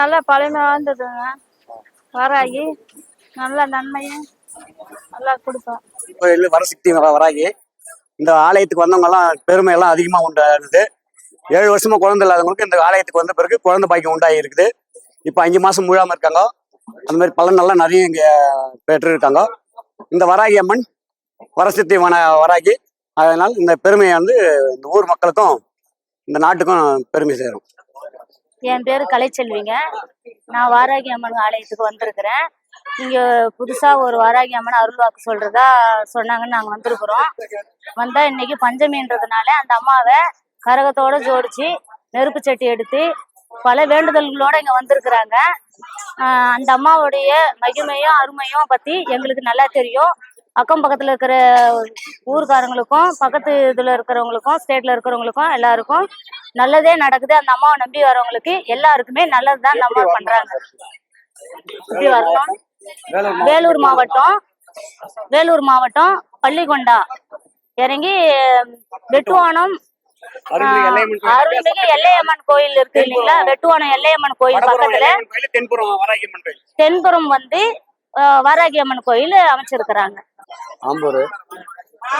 நல்லா பழமை வாழ்ந்ததுங்க வராகி நல்ல நன்மையும் நல்லா கொடுப்போம் கோயில் வரசக்தி வர- வராகி இந்த ஆலயத்துக்கு வந்தவங்க எல்லாம் பெருமை எல்லாம் அதிகமா உண்டாகுது. ஏழு வருஷமா குழந்தை இல்லாதவங்களுக்கு இந்த ஆலயத்துக்கு வந்த பிறகு குழந்தை பாக்கியம் உண்டாகி இருக்குது இப்போ அஞ்சு மாசம் முழாம இருக்காங்க. அந்த மாதிரி பலன் எல்லாம் நிறைய இங்க பெற்று இருக்காங்க இந்த வராகி அம்மன் வரசக்தி வன வராகி. அதனால் இந்த பெருமையை வந்து இந்த ஊர் மக்களுக்கும் இந்த நாட்டுக்கும் பெருமை சேரும். என் பேர் கலைச்செல்விங்க. நான் வாராகி அம்மன் ஆலயத்துக்கு வந்திருக்கிறேன். இங்கே புதுசாக ஒரு வாராகி அம்மன் அருள்வாக்கு சொல்றதா சொன்னாங்கன்னு நாங்கள் வந்திருக்கிறோம். வந்தால் இன்னைக்கு பஞ்சமின்றதுனால அந்த அம்மாவை கரகத்தோட ஜோடிச்சு நெருப்பு சட்டி எடுத்து பல வேண்டுதல்களோட இங்கே வந்திருக்கிறாங்க. அந்த அம்மாவுடைய மகிமையும் அருமையும் பத்தி எங்களுக்கு நல்லா தெரியும். அக்கம் பக்கத்துல இருக்கிற ஊர்க்காரங்களுக்கும் பக்கத்து இதுல இருக்கிறவங்களுக்கும் ஸ்டேட்ல இருக்கிறவங்களுக்கும் எல்லாருக்கும் நல்லதே நடக்குது. அந்த அம்மாவை நம்பி வரவங்களுக்கு எல்லாருக்குமே நல்லதுதான் அந்த அம்மா பண்றாங்க. இப்படி வரணும்? வேலூர் மாவட்டம் வேலூர் மாவட்டம் பள்ளிகொண்டா. இறங்கி வெட்டுவானம் அருள்மிகு எல்லையம்மன் கோயில். இருக்கு இல்லைங்களா? வெட்டுவானம் எல்லையம்மன் கோயில் பக்கத்துல. தென்புறம் வந்து ஆஹ், வாராகி அம்மன் கோயில் அமைச்சிருக்கிறாங்க. ஆம்பூர்.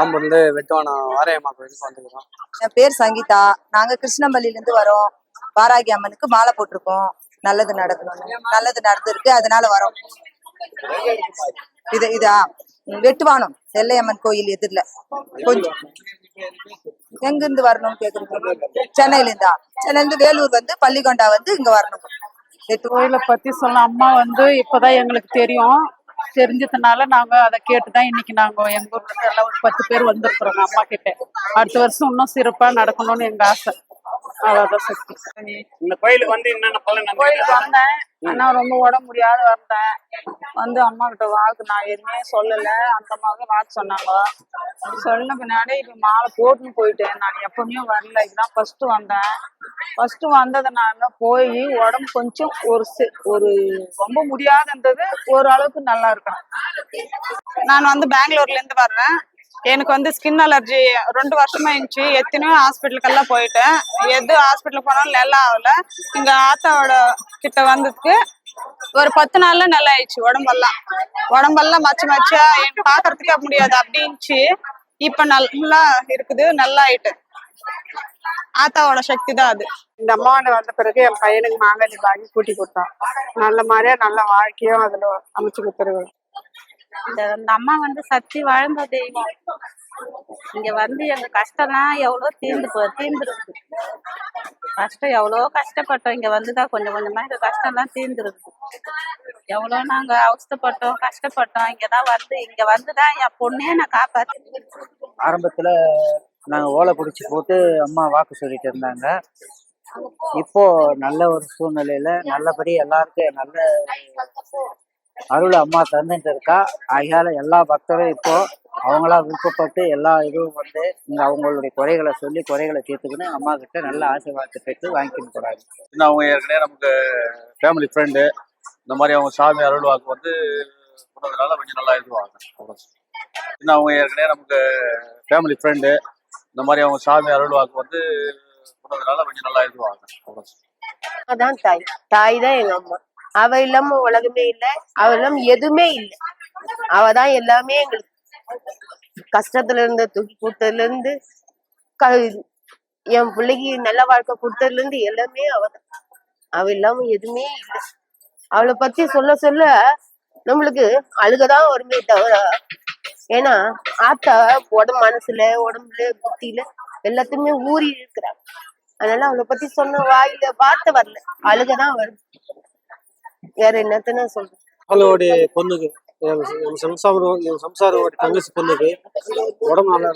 ஆம்பூர்லேருந்து வெட்டுவானம் வாரையம்மா கோயிலுக்கு வந்துக்கிறோம் என் பேர் சங்கீதா. நாங்க கிருஷ்ணம்பள்ளில இருந்து வரோம். வாராகி அம்மனுக்கு மாலை போட்டிருக்கோம். நல்லது நடக்கணும். நல்லது நடந்திருக்கு. அதனால வரோம். இது இதா? வெட்டுவானம். எல்லையம்மன் கோயில் எதிரில. கொஞ்சம் எங்க இருந்து வரணும்னு கேக்குறீங்க? சென்னையில இருந்தா சென்னையில இருந்து வேலூர் வந்து பள்ளிகொண்டா வந்து இங்க வரணும். வெட்டு கோயிலை பத்தி சொல்ல அம்மா வந்து இப்பதான் எங்களுக்கு தெரியும். தெரிஞ்சதுனால நாங்க அதை கேட்டுதான் இன்னைக்கு நாங்க எங்க ஊர்ல இருந்து எல்லாம் ஒரு பத்து பேர் வந்திருக்கிறோங்க அம்மா கிட்ட. அடுத்த வருஷம் இன்னும் சிறப்பா நடக்கணும்னு எங்க ஆசை. அதான் சக்தி இந்த கோயிலுக்கு வந்து என்னென்ன பலன் கோயிலுக்கு வந்தேன். ஆனா ரொம்ப உடம்பு முடியாத வந்தேன் வந்து அம்மா கிட்ட வாக்கு நான் எதுவுமே சொல்லல. அந்த அம்மாவுக்கு வாக்கு சொன்னாங்க. சொன்ன பின்னாடி இப்ப மாலை போட்டுன்னு போயிட்டேன். நான் எப்பவுமே வரல. இதுதான் ஃபர்ஸ்ட் வந்தேன். ஃபர்ஸ்ட் வந்ததுனால போய் உடம்பு கொஞ்சம் ஒரு சி- ஒரு ரொம்ப முடியாத இருந்தது ஓரளவுக்கு நல்லா இருக்கேன் நான் வந்து பெங்களூர்ல இருந்து வர்றேன். எனக்கு வந்து ஸ்கின் அலர்ஜி ரெண்டு வருஷமா இருந்துச்சு. எத்தனையோ ஹாஸ்பிட்டலுக்கெல்லாம் போயிட்டேன். எது ஹாஸ்பிட்டலுக்கு போனாலும் நல்லா ஆகல. இங்க ஆத்தாவோட கிட்ட வந்ததுக்கு ஒரு பத்து நாள்ல நல்லா ஆயிடுச்சு உடம்பெல்லாம். உடம்பெல்லாம் மச்ச மச்சா என் பாக்குறதுக்கே முடியாது அப்படின்ச்சு இப்ப நல்லா இருக்குது நல்லா ஆயிட்டு. ஆத்தாவோட சக்தி தான் அது. இந்த அம்மாவோட வந்த பிறகு என் பையனுக்கு மாங்கனி வாங்கி கூட்டி கொடுத்தான். நல்ல மாதிரியா நல்ல வாழ்க்கையும் அதுல அமைச்சு கொடுத்துருவேன் இந்த அந்த அம்மா வந்து சக்தி வாழ்ந்த தெய்வம் இங்க வந்து எங்க கஷ்டம்லாம் எவ்வளோ தீர்ந்து போ தீர்ந்துருக்கு. கஷ்டம் எவ்வளோ கஷ்டப்பட்டோம். இங்க வந்துதான் கொஞ்சம் கொஞ்சமா இந்த கஷ்டம்லாம் தீர்ந்துருக்கு. எவ்வளோ நாங்க அவஸ்தைப்பட்டோம் கஷ்டப்பட்டோம். இங்கதான் வந்து இங்க வந்துதான் என் பொண்ணே நான் காப்பாத்தி ஆரம்பத்துல நாங்க ஓலை பிடிச்சி போட்டு அம்மா வாக்கு சொல்லிட்டு இருந்தாங்க. இப்போ நல்ல ஒரு சூழ்நிலையில நல்லபடி எல்லாருக்கும் நல்ல அருள் அம்மா தந்துட்டு இருக்கா ஆகையால எல்லா பக்தரும் இப்போ அவங்களா விருப்பப்பட்டு எல்லா இதுவும் வந்து இங்க அவங்களுடைய குறைகளை சொல்லி குறைகளை தீர்த்துக்கின்னு அம்மா கிட்ட நல்ல ஆசீர்வாதத்தை பெற்று வாங்கிட்டு போறாங்க. இன்னும் அவங்க ஏற்கனவே நமக்கு ஃபேமிலி ஃப்ரெண்டு இந்த மாதிரி அவங்க சாமி அருள்வாக்கு வந்து சொன்னதுனால கொஞ்சம் நல்லா இதுவாங்க. இன்னும் அவங்க ஏற்கனவே நமக்கு ஃபேமிலி ஃப்ரெண்டு இந்த மாதிரி அவங்க சாமி அருள்வாக்கு வந்து சொன்னதுனால கொஞ்சம் நல்லா இதுவாங்க. அதான் தாய். தாய் தான் எங்க அம்மா. அவ இல்லாம உலகமே இல்ல. அவ இல்லாம எதுவுமே இல்ல. அவ தான் எல்லாமே எங்களுக்கு கஷ்டத்துல இருந்து தூக்கி கொடுத்ததுல இருந்து க என் பிள்ளைக்கு நல்ல வாழ்க்கை கொடுத்ததுல இருந்து எல்லாமே அவதான். அவ இல்லாம எதுவுமே இல்ல. அவளை பத்தி சொல்ல சொல்ல நம்மளுக்கு அழுகதான் வருமே தவிர ஏன்னா ஆத்தா உடம்பு மனசுல உடம்புல புத்தியில எல்லாத்தையுமே ஊறி இருக்கிறாங்க. அதனால அவளை பத்தி சொன்ன வாயில வார்த்தை வரல. அழுகதான் வருது. வேற என்னத்தன சொல்றேன்? அவளுடைய பொண்ணுக்கு என் சம்சாரம் என் சம்சாரோட தங்கச்சி பொண்ணுக்கு உடம்பு நல்லா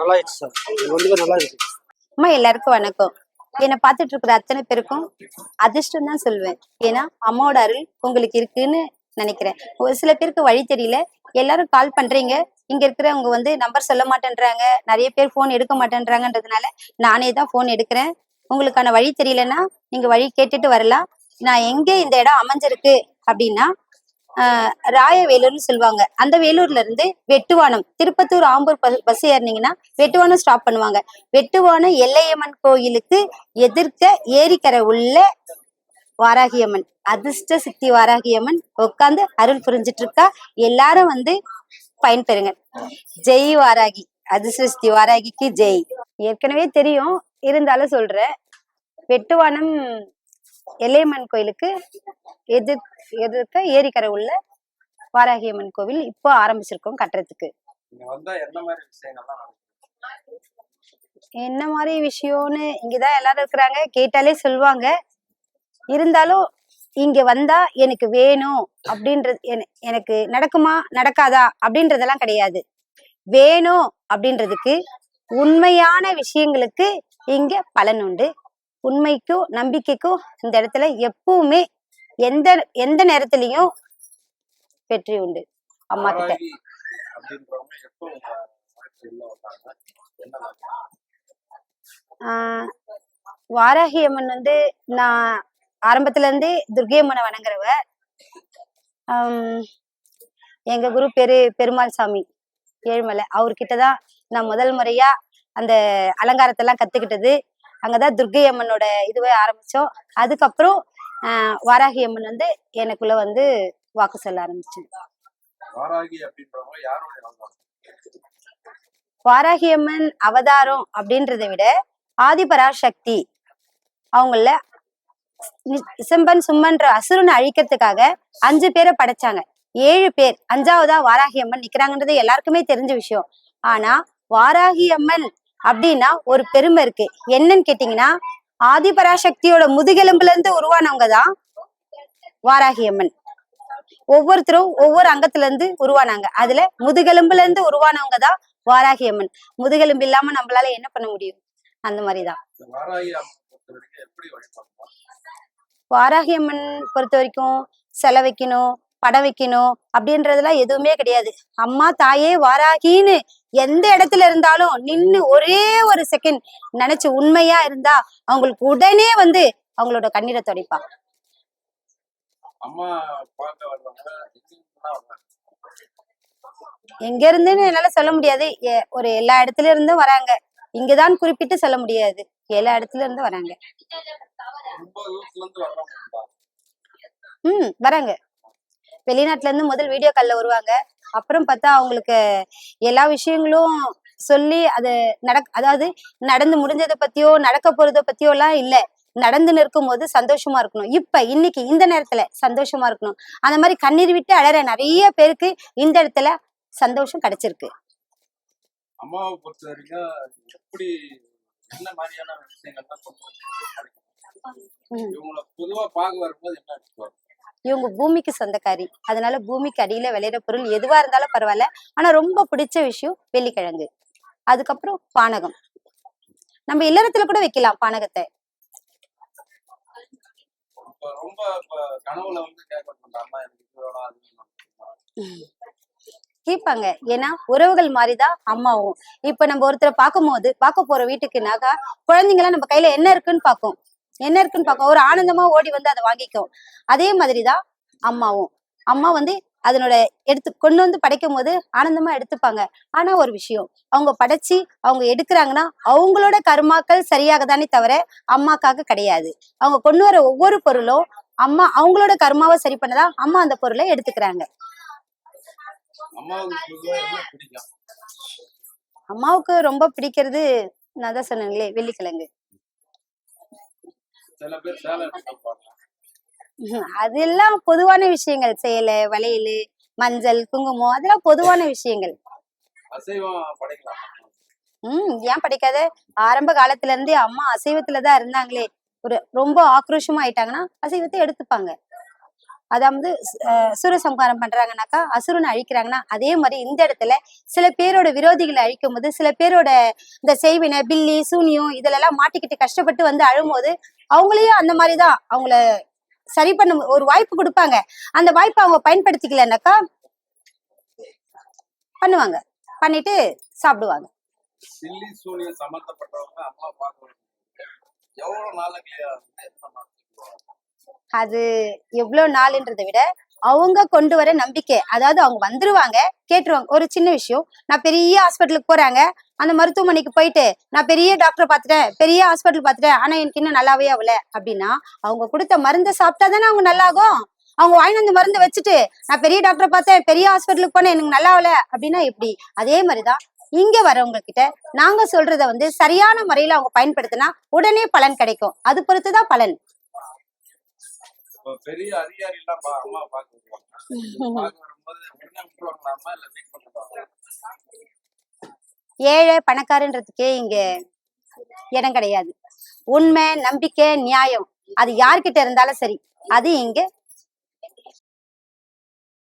நல்லா ஆயிடுச்சு சார். ஒன்றுமே நல்லா இருக்கு. அம்மா எல்லாருக்கும் வணக்கம். என்னை பார்த்துட்டு இருக்கிற அத்தனை பேருக்கும் அதிர்ஷ்டம் தான் சொல்லுவேன் ஏன்னா அம்மாவோட அருள் உங்களுக்கு இருக்குன்னு நினைக்கிறேன். ஒரு சில பேருக்கு வழி தெரியல. எல்லாரும் கால் பண்றீங்க. இங்க இருக்கிறவங்க வந்து நம்பர் சொல்ல மாட்டேன்றாங்க. நிறைய பேர் ஃபோன் எடுக்க மாட்டேன்றாங்கன்றதுனால நானே தான் ஃபோன் எடுக்கிறேன். உங்களுக்கான வழி தெரியலன்னா நீங்க வழி கேட்டுட்டு வரலாம். நான் எங்க இந்த இடம் அமைஞ்சிருக்கு அப்படின்னா ராயவேலூர்னு சொல்லுவாங்க. அந்த வேலூர்ல இருந்து வெட்டுவானம் திருப்பத்தூர் ஆம்பூர் பஸ் ஏறினீங்கன்னா வெட்டுவானம் ஸ்டாப் பண்ணுவாங்க. வெட்டுவானம் எல்லையம்மன் கோயிலுக்கு எதிர்க்க ஏரிக்கரை உள்ள வாராகியம்மன் அதிர்ஷ்ட சித்தி வாராகியம்மன் உட்காந்து அருள் புரிஞ்சிட்டு இருக்கா எல்லாரும் வந்து பயன்பெறுங்க ஜெய் வாராகி அதிர்ஷ்ட சித்தி வாராகிக்கு ஜெய். ஏற்கனவே தெரியும் இருந்தாலும் சொல்றேன். வெட்டுவானம் எல்லையம்மன் கோயிலுக்கு எதிர் எதிர்க்க ஏரிக்கரை உள்ள வாராகியம்மன் கோவில் இப்போ ஆரம்பிச்சிருக்கோம் கட்டுறதுக்கு. என்ன மாதிரி விஷயம்னு இங்கதான் எல்லாரும் இருக்கிறாங்க. கேட்டாலே சொல்லுவாங்க. இருந்தாலும் இங்க வந்தா எனக்கு வேணும் அப்படின்றது என- எனக்கு நடக்குமா நடக்காதா அப்படின்றதெல்லாம் கிடையாது. வேணும் அப்படின்றதுக்கு உண்மையான விஷயங்களுக்கு இங்க பலன் உண்டு. உண்மைக்கும் நம்பிக்கைக்கும் இந்த இடத்துல எப்பவுமே எந்த எந்த நேரத்திலையும் வெற்றி உண்டு. அம்மா கிட்ட. வாராகி அம்மன் வந்து நான் ஆரம்பத்துல இருந்தே துர்கை அம்மனை வணங்குறவ. எங்க குரு பேரு பெருமாள் சாமி ஏழுமலை. அவர்கிட்ட தான் நான் முதல் முறையா அந்த அலங்காரத்தெல்லாம் கத்துக்கிட்டது. அங்கதான் துர்கை அம்மனோட இதுவே ஆரம்பிச்சோம். அதுக்கப்புறம் வாராகி அம்மன் வந்து எனக்குள்ள வந்து வாக்கு சொல்ல ஆரம்பிச்சேன் வாராகி அம்மன் அவதாரம் அப்படின்றதை விட ஆதிபராசக்தி அவங்கள சிம்பன் சும்மன்ற அசுரனை அழிக்கிறதுக்காக அஞ்சு பேரை படைச்சாங்க. ஏழு பேர் அஞ்சாவதா வாராகி அம்மன் நிக்கிறாங்கன்றது எல்லாருக்குமே தெரிஞ்ச விஷயம். ஆனா வாராகி அம்மன் அப்படின்னா ஒரு பெருமை இருக்கு. என்னன்னு கேட்டீங்கன்னா ஆதிபராசக்தியோட முதுகெலும்புல இருந்து உருவானவங்க தான் வாராகி அம்மன் ஒவ்வொருத்தரும் ஒவ்வொரு அங்கத்துல இருந்து உருவானாங்க. அதுல முதுகெலும்புல இருந்து உருவானவங்க தான் வாராகி அம்மன் முதுகெலும்பு இல்லாம நம்மளால என்ன பண்ண முடியும்? அந்த மாதிரிதான். வாராகி அம்மன் பொறுத்த வரைக்கும் எப்படி வழிபடணும் வாராகி அம்மன் பொறுத்த வரைக்கும் செலை வைக்கணும் படம் வைக்கணும் அப்படின்றதெல்லாம் எதுவுமே கிடையாது. அம்மா தாயே வாராகின்னு எந்த இடத்துல இருந்தாலும் நின்னு ஒரே ஒரு செகண்ட் நினைச்சு உண்மையா இருந்தா அவங்களுக்கு உடனே வந்து அவங்களோட கண்ணீரை துடைப்பா. எங்க இருந்துன்னு என்னால சொல்ல முடியாது. ஒரு எல்லா இடத்துல இருந்தும் வராங்க. இங்கதான் குறிப்பிட்டு சொல்ல முடியாது. எல்லா இடத்துல இருந்து வராங்க? ம் வராங்க. வெளிநாட்டுல இருந்து முதல் வீடியோ கால்ல வருவாங்க. அப்புறம் பார்த்தா அவங்களுக்கு எல்லா விஷயங்களும் சொல்லி அது நடக் அதாவது நடந்து முடிஞ்சதை பத்தியோ நடக்க போறத பத்தியோ எல்லாம் இல்ல. நடந்து நிற்கும் போது சந்தோஷமா இருக்கணும். இப்ப இன்னைக்கு இந்த நேரத்துல சந்தோஷமா இருக்கணும். அந்த மாதிரி கண்ணீர் விட்டு அழற நிறைய பேருக்கு இந்த இடத்துல சந்தோஷம் கிடைச்சிருக்கு. அம்மாவை பொறுத்த வரைக்கும் எப்படி என்ன மாதிரியான விஷயங்கள்லாம் கொண்டு வந்து. இவங்களை பொதுவா பார்க்க வரும்போது என்ன இருக்கும் இவங்க பூமிக்கு சொந்தக்காரி. அதனால பூமிக்கு அடியில விளையிற பொருள் எதுவா இருந்தாலும் பரவாயில்ல. ஆனா ரொம்ப பிடிச்ச விஷயம் வெள்ளிக்கிழங்கு. அதுக்கப்புறம் பானகம். நம்ம இல்லறத்துல கூட வைக்கலாம் பானகத்தை. கேட்பாங்க. ஏன்னா உறவுகள் மாதிரிதான் அம்மாவும். இப்ப நம்ம ஒருத்தரை பார்க்கும்போது பார்க்க போற வீட்டுக்குனாக்கா குழந்தைங்களாம் நம்ம கையில என்ன இருக்குன்னு பார்க்கும். என்ன இருக்குன்னு பார்க்கும். ஒரு ஆனந்தமா ஓடி வந்து அதை வாங்கிக்கும். அதே மாதிரிதான் அம்மாவும். அம்மா வந்து அதனோட எடுத்து கொண்டு வந்து படைக்கும் போது ஆனந்தமா எடுத்துப்பாங்க. ஆனா ஒரு விஷயம் அவங்க படைச்சு அவங்க எடுக்கிறாங்கன்னா அவங்களோட கர்மாக்கள் சரியாக தானே தவிர அம்மாக்காக கிடையாது. அவங்க கொண்டு வர ஒவ்வொரு பொருளும் அம்மா அவங்களோட கர்மாவை சரி பண்ணதா அம்மா அந்த பொருளை எடுத்துக்கிறாங்க. அம்மாவுக்கு ரொம்ப பிடிக்கிறது நான் தான் சொன்னேன்லே வெள்ளிக்கிழங்கு. சில பேர் சேலை அதெல்லாம் பொதுவான விஷயங்கள். சேலை வளையல் மஞ்சள் குங்குமம் அதெல்லாம் பொதுவான விஷயங்கள். அசைவம் படைக்கலாம். ம் ஏன் படிக்காத? ஆரம்ப காலத்துல இருந்தே அம்மா அசைவத்துல தான் இருந்தாங்களே. ஒரு ரொம்ப ஆக்ரோஷமா ஆயிட்டாங்கன்னா அசைவத்தை எடுத்துப்பாங்க. அதாவது அஹ், சூரசம்ஹாரம் பண்றாங்கனாக்கா அசுரனை அழிக்கிறாங்கன்னா அதே மாதிரி இந்த இடத்துல சில பேரோட விரோதிகளை அழிக்கும் போது சில பேரோட இந்த செய்வினை பில்லி சூனியம் இதுலெல்லாம் மாட்டிக்கிட்டு கஷ்டப்பட்டு வந்து அழும்போது அவங்களையும் அந்த மாதிரி தான் அவங்கள சரி பண்ண ஒரு வாய்ப்பு கொடுப்பாங்க. அந்த வாய்ப்பை அவங்க பயன்படுத்திக்கலனாக்கா பண்ணுவாங்க. பண்ணிட்டு சாப்பிடுவாங்க. சம்பந்தப்பட்டவங்க அம்மா எவ்வளவு நாளைக்கு அது எவ்வளவு நாள்ன்றதை விட அவங்க கொண்டு வர நம்பிக்கை. அதாவது அவங்க வந்துருவாங்க கேட்டுருவாங்க. ஒரு சின்ன விஷயம். நான் பெரிய ஹாஸ்பிட்டலுக்கு போறாங்க. அந்த மருத்துவமனைக்கு போயிட்டு நான் பெரிய டாக்டர் பார்த்துட்டேன் பெரிய ஹாஸ்பிட்டல் பார்த்துட்டேன். ஆனா எனக்கு இன்னும் நல்லாவே ஆகல. அப்படின்னா அவங்க கொடுத்த மருந்தை சாப்பிட்டா தானே அவங்க நல்லாகும். அவங்க வாங்கி வந்து மருந்து வச்சுட்டு நான் பெரிய டாக்டரை பார்த்தேன் பெரிய ஹாஸ்பிட்டலுக்கு போனேன் எனக்கு நல்லா ஆகல அப்படின்னா எப்படி? அதே மாதிரிதான் இங்க வரவங்க கிட்ட நாங்க சொல்றத வந்து சரியான முறையில அவங்க பயன்படுத்தினா உடனே பலன் கிடைக்கும். அது பொறுத்துதான் பலன். பெரிய அதிகாரி எல்லாம் அம்மா பாக்க வருவாங்க வரும்போது உடனே இல்ல வெயிட் பண்ணுவாங்க ஏழை பணக்காரன்றதுக்கே இங்க இடம் கிடையாது. உண்மை நம்பிக்கை நியாயம். அது யார்கிட்ட இருந்தாலும் சரி அது இங்க